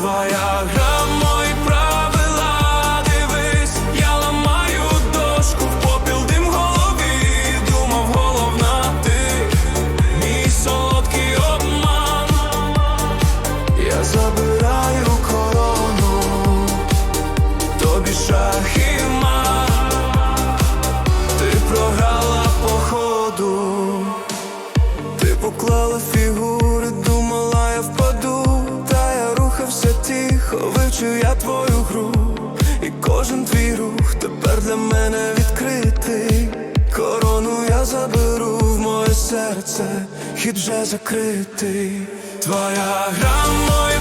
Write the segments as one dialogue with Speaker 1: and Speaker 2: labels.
Speaker 1: гра, мої правила, дивись, я ламаю дошку в попіл дим голові, думав головна ти, мій солодкий обман, я забираю корону, тобі шахи і серце, хід вже закритий. Твоя гра, мої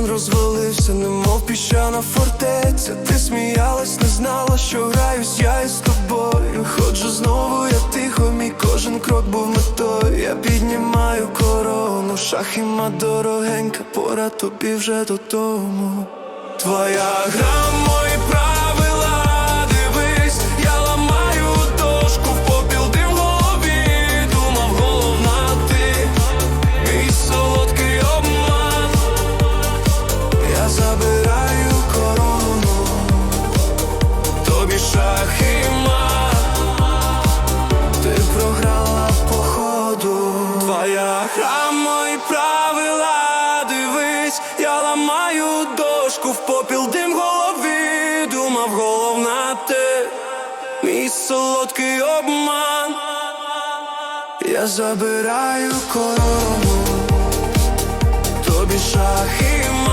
Speaker 1: твій розвалився, немов піщана фортеця. Ти сміялась, не знала, що граюсь я із тобою. Ходжу знову, я тихо, мій кожен крок був метою. Я піднімаю корону, шах і мат дорогенька, пора тобі вже додому. Твоя гра, мої тобі шах і мат, ти програла походу, твоя гра, мої правила, дивись, я ламаю дошку в попіл дим голові, думав, головна ти, мій солодкий обман, я забираю корону, тобі шах і мат.